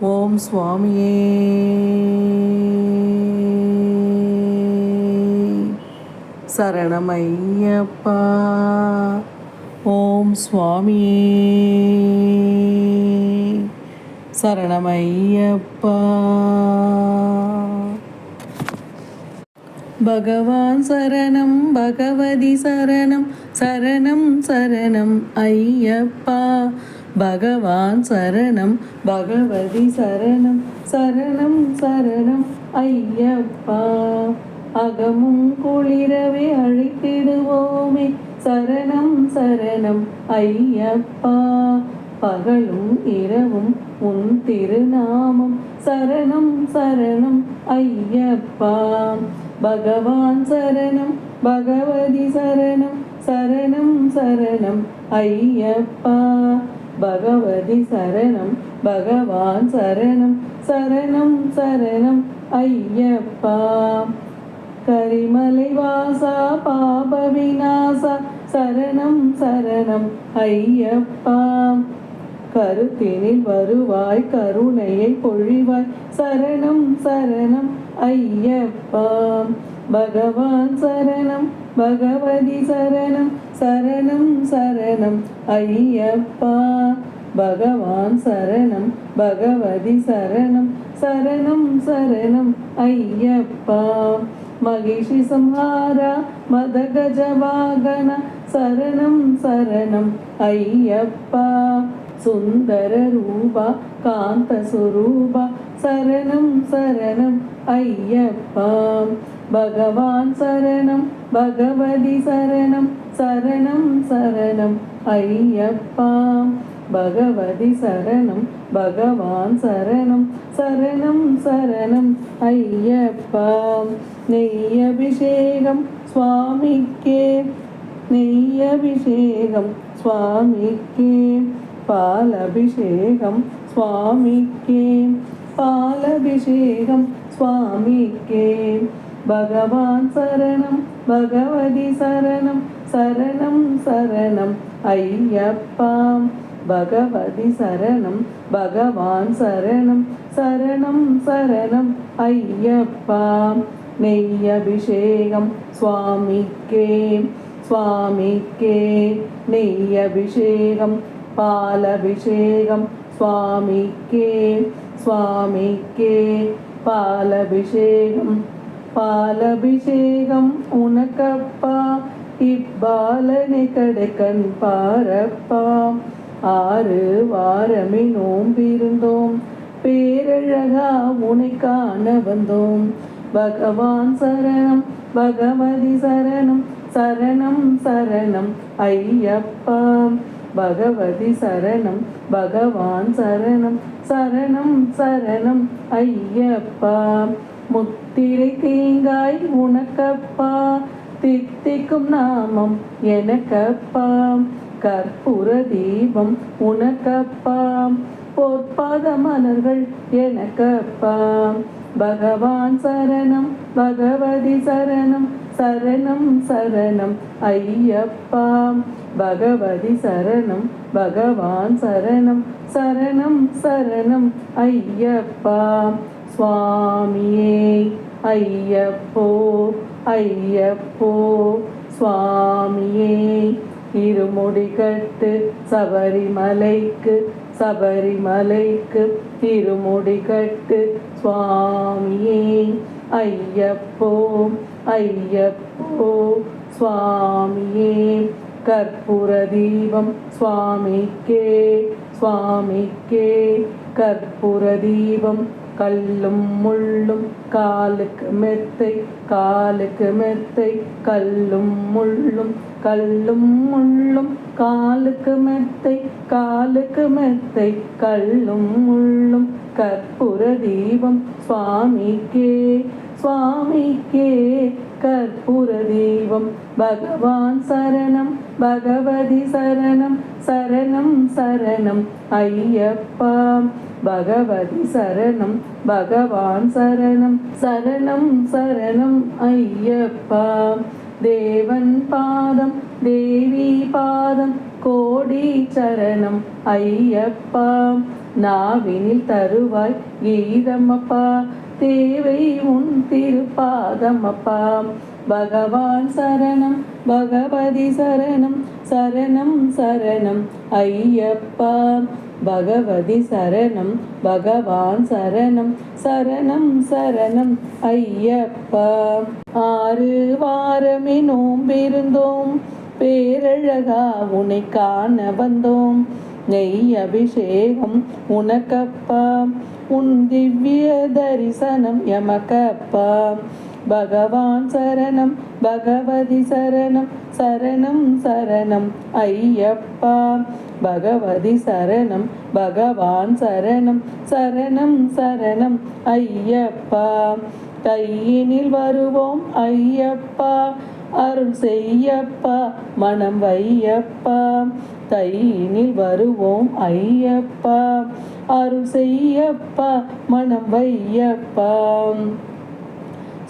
ஓம் சுவாமியே. சரணமையப்பா. ஓம் சுவாமியே. சரணமையப்பா. பகவான் சரணம் பகவதி சரணம் சரணம் சரணம் ஐயப்பா. பகவான் சரணம் பகவதி சரணம் சரணம் சரணம். ஐயப்பா அகமும் குளிரவே அழைத்திடுவோமே. சரணம் சரணம் ஐயப்பா. பகலும் இரவும் உன் திருநாமம். சரணம் சரணம் ஐயப்பா. பகவான் சரணம் பகவதி சரணம் சரணம் சரணம் ஐயப்பா. பகவதி சரணம் பகவான் சரணம் சரணம் சரணம் ஐயப்பா. கரிமலை வாசா பாப விநாசா சரணம் சரணம் ஐயப்பா. கருத்தினில் வருவாய் கருணையை பொழிவாய் சரணம் சரணம் ஐயப்பா. பகவான் சரணம் பகவதி சரணம் சரணம் சரணம் ஐயப்பா பகவான் சரணம் பகவதி சரணம் சரணம் சரணம் ஐயப்பா மகிஷி சம்ஹாரா மத கஜவாகன சரணம் சரணம் ஐயப்பா சுந்தர ரூபா காந்த சுரூபா சரணம் சரணம் ஐயப்பா பகவான் சரணம் பகவதி சரணம் சரணம் சரணம் ஐயப்பா பகவதி சரணம் பகவான் சரணம் சரணம் சரணம் ஐயப்பா நெய்யபிஷேகம் சுவாமிக்கே நெய்யபிஷேகம் சுவாமிக்கே பாலபிஷேகம் சுவாமிக்கே பாலபிஷேகம் சுவாமிக்கே பகவான் சரணம் பகவதி சரணம் சரணம் சரணம். ஐயப்பாம் பகவதி சரணம் பகவான் சரணம் சரணம் சரணம். ஐயப்பாம் நெய் அபிஷேகம் சுவாமிக்கே சுவாமிக்கே. நெய் அபிஷேகம் பால் அபிஷேகம் சுவாமிக்கே சுவாமிக்கே. பால் அபிஷேகம் பாலபிஷேகம் உனக்கப்பா இப்பாலனை கடைக்கண் பாரப்பா. ஆறு வாரமே நோம்பிருந்தோம் பேரழகா உனை காண வந்தோம். பகவான் சரணம் பகவதி சரணம் சரணம் சரணம் ஐயப்பா. பகவதி சரணம் பகவான் சரணம் சரணம் சரணம் ஐயப்பா. முத்திரை தேங்காய் உனக்கப்பா தித்திக்கும் நாமம் எனக்கப்பா. கற்பூர தீபம் உனக்கப்பா பொற்பாத மலர்கள் எனக்கப்பா. பகவான் சரணம் பகவதி சரணம் சரணம் சரணம் ஐயப்பா. பகவதி சரணம் பகவான் சரணம் சரணம் சரணம் ஐயப்பா. சுவாமியே ஐயப்போ ஐயப்போ சுவாமியே. இருமுடி கட்டு சபரிமலைக்கு சபரிமலைக்கு திருமுடி கட்டு சுவாமியே. ஐயப்போ ஐயப்போ சுவாமியே. கற்பூர தீபம் சுவாமிக்கே சுவாமிக்கே. கற்பூர தீபம் கல்லும் முள்ளும் காலுக்கு மெத்தை காலுக்கு மெத்தை கல்லும் முள்ளும் கல்லும் முள்ளும் காலுக்கு மெத்தை காலுக்கு மெத்தை கல்லும் முள்ளும் கற்பூர தீபம். சுவாமிக்கே சுவாமிக்கே கற்பூர தெய்வம் பகவான் சரணம் பகவதி சரணம் சரணம் சரணம். ஐயப்பா பகவதி சரணம் பகவான் சரணம் சரணம் சரணம். ஐயப்பா தேவன் பாதம் தேவி பாதம். கோடி சரணம் ஐயப்பா நாவினில் தருவாய் கீதமப்பா தேவை உன் திருப்பாதமப்பா பகவான் சரணம் பகவதி சரணம் சரணம் சரணம் ஐயப்பா. பகவதி சரணம் பகவான் சரணம் சரணம் சரணம் ஐயப்பா. ஆறு வாரமே நோம்பிருந்தோம் பேரழகா உனை காண வந்தோம். நெய் அபிஷேகம் உனக்கப்பா. உன் திவ்ய தரிசனம் எமக்கப்பா. பகவான் சரணம் பகவதி சரணம் சரணம் சரணம் ஐயப்பா. பகவதி சரணம் பகவான் சரணம் சரணம் சரணம் ஐயப்பா. கையினில் வருவோம் ஐயப்பா. அருள் செய்யப்பா மனம் வையப்பா தையினில் வருவோம் ஐயப்பா. அருள் செய்யப்பா மனம் வையப்பா.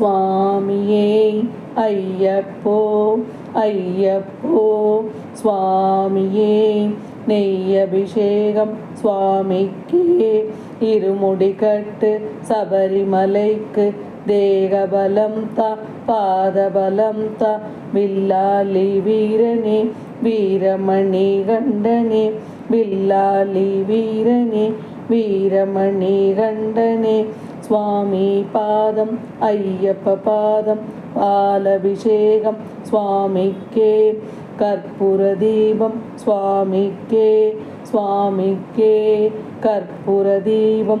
சுவாமியே ஐயப்போ ஐயப்போ. சுவாமியே நெய் அபிஷேகம் சுவாமிக்கே. இருமுடி கட்டு சபரிமலைக்கு தேகபலம் தா பாதபலம் தா வில்லாலி வீரனே வீரமணி கண்டனே வில்லாலி வீரனே வீரமணி கண்டனே. சுவாமி பாதம் ஐயப்ப பாதம் பாலபிஷேகம் சுவாமிக்கே. கற்பூர தீபம் சுவாமிக்கே சுவாமிக்கே. கற்பூர தீபம்